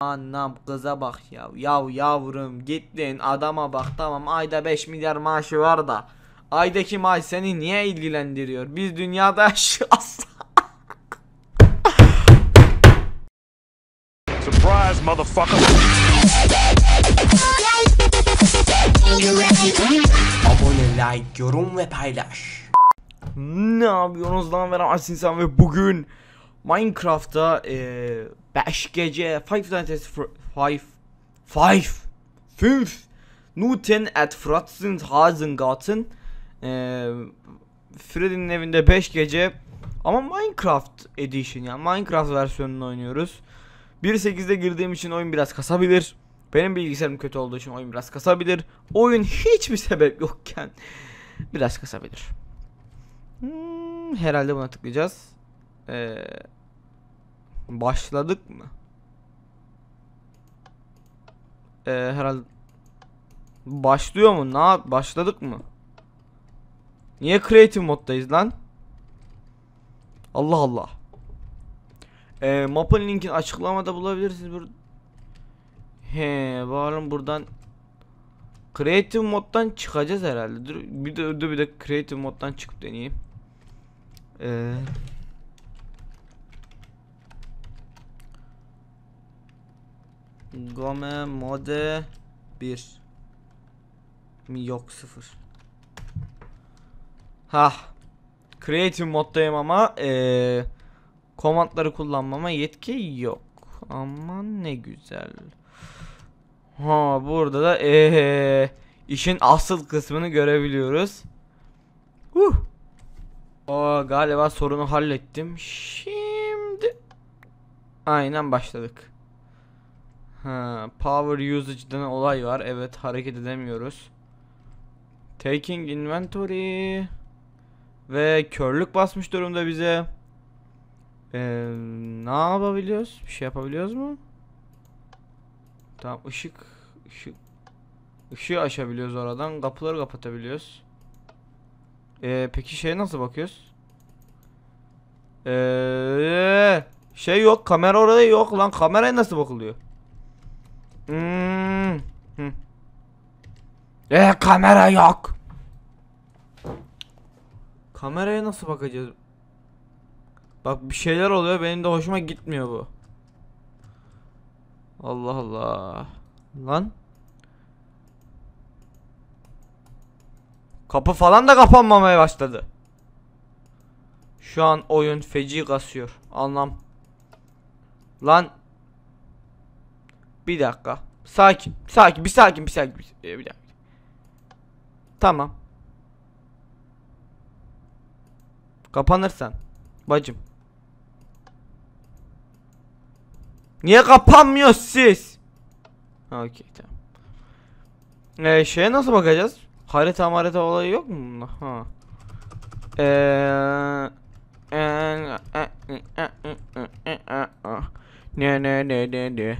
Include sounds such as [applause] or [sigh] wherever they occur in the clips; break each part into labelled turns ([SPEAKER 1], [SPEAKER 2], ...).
[SPEAKER 1] Anam kıza bak ya. Yav yavrum gittin adama bak tamam ayda 5 milyar maaşı var da. Aydaki maaş seni niye ilgilendiriyor? Biz dünyada [laughs] yaşıyoruz.
[SPEAKER 2] Surprise, motherfucker.
[SPEAKER 3] Abone, like, yorum ve paylaş.
[SPEAKER 1] ne yapıyorsunuz lan ben Asin sen ve bugün Minecraft'ta eee 5 gece 5 nights 5 5 5 Newton at Fratzen Hasengarten eee Freddy'nin evinde 5 gece ama Minecraft Edition yani Minecraft versiyonunu oynuyoruz. 1.8'de girdiğim için oyun biraz kasabilir. Benim bilgisayarım kötü olduğu için oyun biraz kasabilir. Oyun hiçbir sebep yokken biraz kasabilir. Hmm, herhalde buna tıklayacağız. Ee, başladık mı? Ee, herhalde başlıyor mu? Ne yap- başladık mı? Niye creative moddayız lan? Allah Allah. Ee, mapın linkini açıklamada bulabilirsiniz. Bur He, bakalım buradan Creative moddan çıkacağız herhalde. Dur bir de dur bir de creative moddan çıkıp deneyeyim. Ee, Game mode 1 mi yok 0 Ha Creative moddayım ama ee, komandları kullanmama yetki yok. Aman ne güzel. Ha burada da ee, işin asıl kısmını görebiliyoruz. Huh. O galiba sorunu hallettim. Şimdi aynen başladık. Ha, power usage'dan olay var. Evet hareket edemiyoruz. Taking inventory ve körlük basmış durumda bize. Ee, ne yapabiliyoruz? Bir şey yapabiliyoruz mu? Tamam ışık ışık ışığı açabiliyoruz oradan. Kapıları kapatabiliyoruz. Ee, peki şeye nasıl bakıyoruz? Ee, şey yok kamera orada yok lan kameraya nasıl bakılıyor? Hmm. Hı. Ee, kamera yok. Kameraya nasıl bakacağız? Bak bir şeyler oluyor benim de hoşuma gitmiyor bu. Allah Allah. Lan. Kapı falan da kapanmamaya başladı. Şu an oyun feci kasıyor. Anlam. Lan. Bir dakika. Sakin. Sakin. Bir sakin. Bir sakin. Bir, bir dakika. Tamam. Kapanırsan. Bacım. Niye kapanmıyor siz? Okey tamam. Ee, şeye nasıl bakacağız? Harita harita olayı yok mu? Ha. Eee ne ne ne ne ne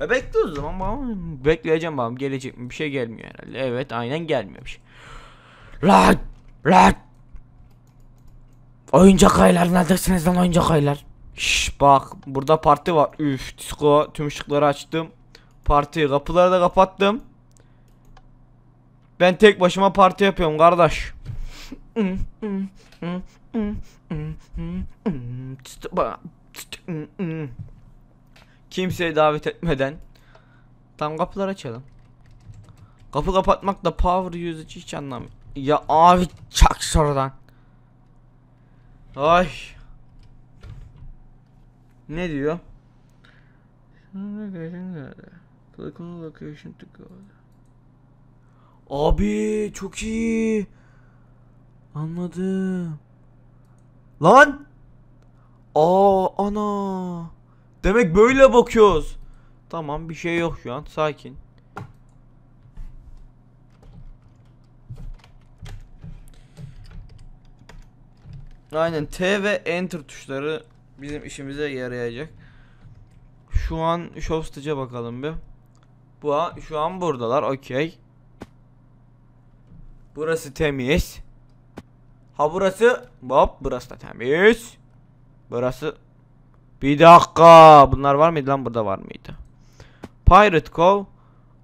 [SPEAKER 1] e bekle o zaman bakalım. Bekleyeceğim bakalım gelecek mi bir şey gelmiyor herhalde evet aynen gelmiyor bir şey Lan lan Oyuncak aylar neredesiniz lan oyuncak aylar Şş bak burada parti var üf disco tüm ışıkları açtım Parti kapıları da kapattım Ben tek başıma parti yapıyorum kardeş Kimseyi davet etmeden Tam kapıları açalım. Kapı kapatmak da power usage hiç anlamıyorum Ya abi çak şuradan. Ay. Ne diyor? Abi çok iyi. Anladım. Lan! Aa ana Demek böyle bakıyoruz Tamam bir şey yok şu an sakin Aynen T ve Enter tuşları bizim işimize yarayacak. Şu an Show Stage'e bakalım bir. Bu an, şu an buradalar. Okey. Burası temiz. Ha burası. Hop burası da temiz. Burası Bir dakika. Bunlar var mıydı lan? Burada var mıydı? Pirate Cove.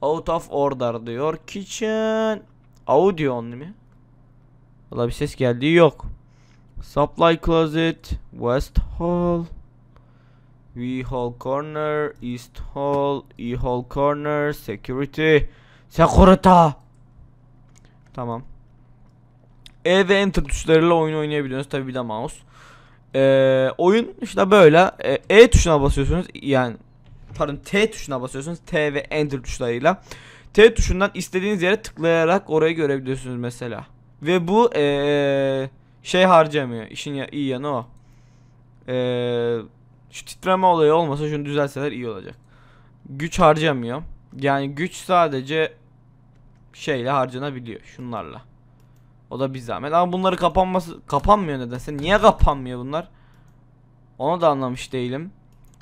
[SPEAKER 1] Out of order diyor. Kitchen. Audio only mi? Valla bir ses geldi yok. Supply closet. West hall. V hall corner. East hall. E hall corner. Security. Security. Tamam. E ve enter tuşlarıyla oyun oynayabiliyorsunuz. Tabi bir de mouse. Ee, oyun işte böyle. E, e tuşuna basıyorsunuz. Yani pardon T tuşuna basıyorsunuz. T ve enter tuşlarıyla. T tuşundan istediğiniz yere tıklayarak orayı görebiliyorsunuz mesela. Ve bu ee, şey harcamıyor. İşin ya, iyi yanı o. Ee, şu titreme olayı olmasa şunu düzelseler iyi olacak. Güç harcamıyor. Yani güç sadece şeyle harcanabiliyor şunlarla. O da bir zahmet. Ama bunları kapanması kapanmıyor nedense. Niye kapanmıyor bunlar? Onu da anlamış değilim.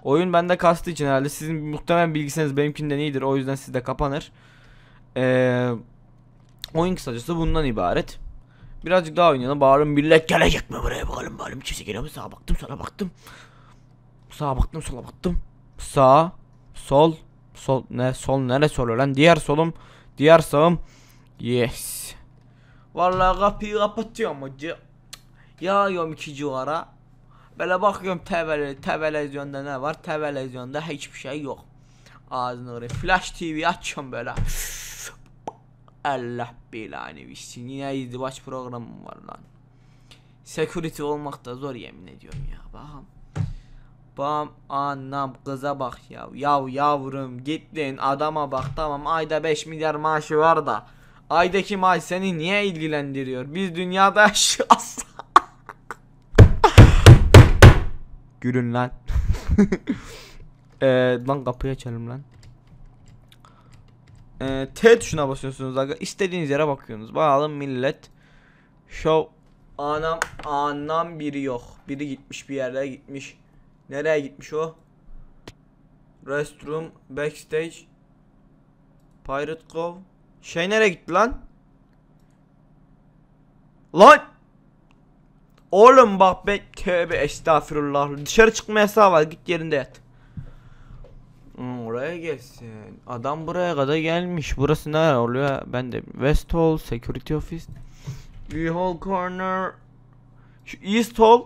[SPEAKER 1] Oyun bende kastığı için herhalde sizin muhtemelen bilgisiniz benimkinden iyidir. O yüzden sizde kapanır. Ee, oyun kısacası bundan ibaret. Birazcık daha oynayalım. Bağırın millet gelecek mi buraya bakalım bakalım. Kimse geliyor mu? Sağa baktım sola baktım. Sağa baktım sola baktım. Sağ, sol, sol ne sol nere sol lan? Diğer solum, diğer sağım. Yes. Vallahi kapıyı kapatıyorum hacı. Yağıyorum iki cigara. Böyle bakıyorum tevele, televizyonda ne var? Televizyonda hiçbir şey yok. Ağzını oraya flash TV açıyorum böyle. Allah belanı versin. Yine izdivaç programım var lan. Security olmak da zor yemin ediyorum ya. Bakın. Bam anam kıza bak ya. Yav yavrum gittin adama bak tamam ayda 5 milyar maaşı var da. Aydaki maaş seni niye ilgilendiriyor? Biz dünyada [laughs] yaşıyoruz. Gülün lan. Eee [laughs] lan kapıyı açalım lan. Eee T tuşuna basıyorsunuz aga. İstediğiniz yere bakıyorsunuz. Bakalım millet. Show. Anam anam biri yok. Biri gitmiş bir yerlere gitmiş. Nereye gitmiş o? Restroom, backstage, Pirate Cove. Şey nereye gitti lan? Lan! Oğlum bak be tövbe estağfurullah. Dışarı çıkma yasağı var. Git yerinde yat. Hmm, oraya gelsin. Adam buraya kadar gelmiş. Burası ne oluyor? Ben de West Hall, Security Office. E Hall Corner. Şu East Hall,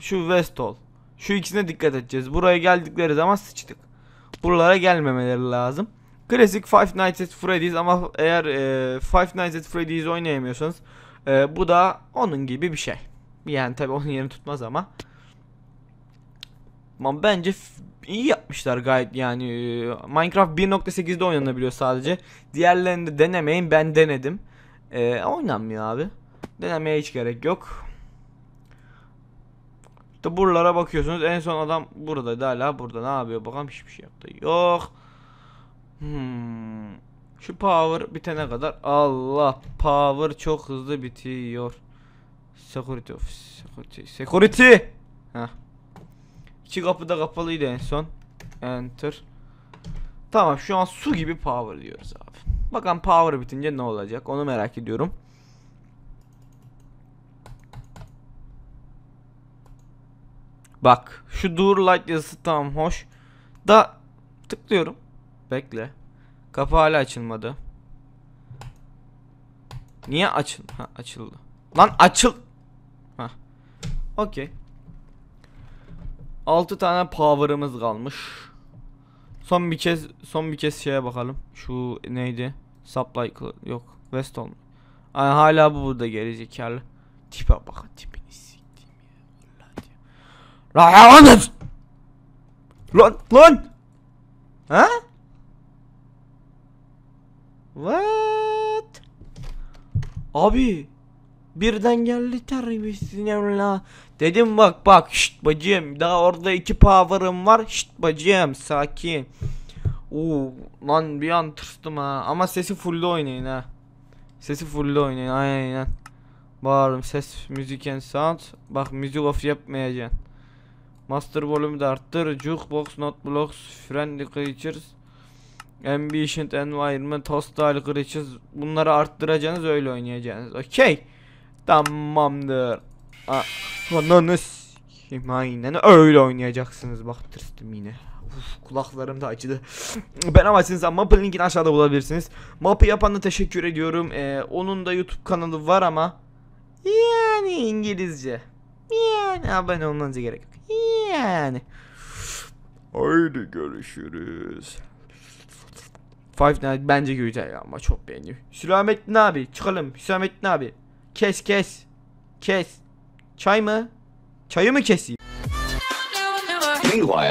[SPEAKER 1] şu West Hall. Şu ikisine dikkat edeceğiz. Buraya geldikleri zaman sıçtık. Buralara gelmemeleri lazım. Klasik Five Nights at Freddy's ama eğer e, Five Nights at Freddy's oynayamıyorsanız e, bu da onun gibi bir şey. Yani tabi onun yerini tutmaz ama. Ama bence iyi yapmışlar gayet yani e, Minecraft 1.8'de oynanabiliyor sadece. Diğerlerini de denemeyin ben denedim. E, oynanmıyor abi. Denemeye hiç gerek yok. İşte buralara bakıyorsunuz en son adam buradaydı hala burada ne yapıyor bakalım hiçbir şey yaptı yok. Hmm. Şu power bitene kadar Allah power çok hızlı bitiyor. Security office security security. Heh. İki kapı da kapalıydı en son. Enter. Tamam şu an su gibi power diyoruz abi. Bakalım power bitince ne olacak onu merak ediyorum. Bak şu door light yazısı tamam hoş. Da tıklıyorum. Bekle. Kapı hala açılmadı. Niye açıl? Ha açıldı. Lan açıl. Ha. Okey. 6 tane power'ımız kalmış. Son bir kez son bir kez şeye bakalım. Şu neydi? Supply yok. West mu? Ay hala bu burada gerizekalı. Tipe bak tipini siktim ya. Allah diyor. Lan lan lan. Ha? What? Abi birden geldi terbiyesizin la. Dedim bak bak şşt bacım daha orada iki power'ım var şşt bacım sakin. Oo lan bir an tırstım ha ama sesi fullde oynayın ha. Sesi fullde oynayın aynen. Bağırım ses müzik and sound. Bak müzik off yapmayacaksın. Master volume de arttır. Jukebox, not blocks, friendly creatures. Ambient environment, hostile creatures. Bunları arttıracaksınız öyle oynayacaksınız. Okey. Tamamdır. Ananı s- Şimdi aynen öyle oynayacaksınız bak tırstım yine. Uf, kulaklarım da acıdı. Ben ama siz mapın linkini aşağıda bulabilirsiniz. Mapı yapanı teşekkür ediyorum. Ee, onun da YouTube kanalı var ama yani İngilizce. Yani abone olmanıza gerek yok. Yani. Haydi görüşürüz. Five Night bence güzel ama çok beğendim. Hüsamettin abi çıkalım. Hüsamettin abi. Kes kes. Kes. Çay mı? Çayı mı keseyim?
[SPEAKER 2] Meanwhile.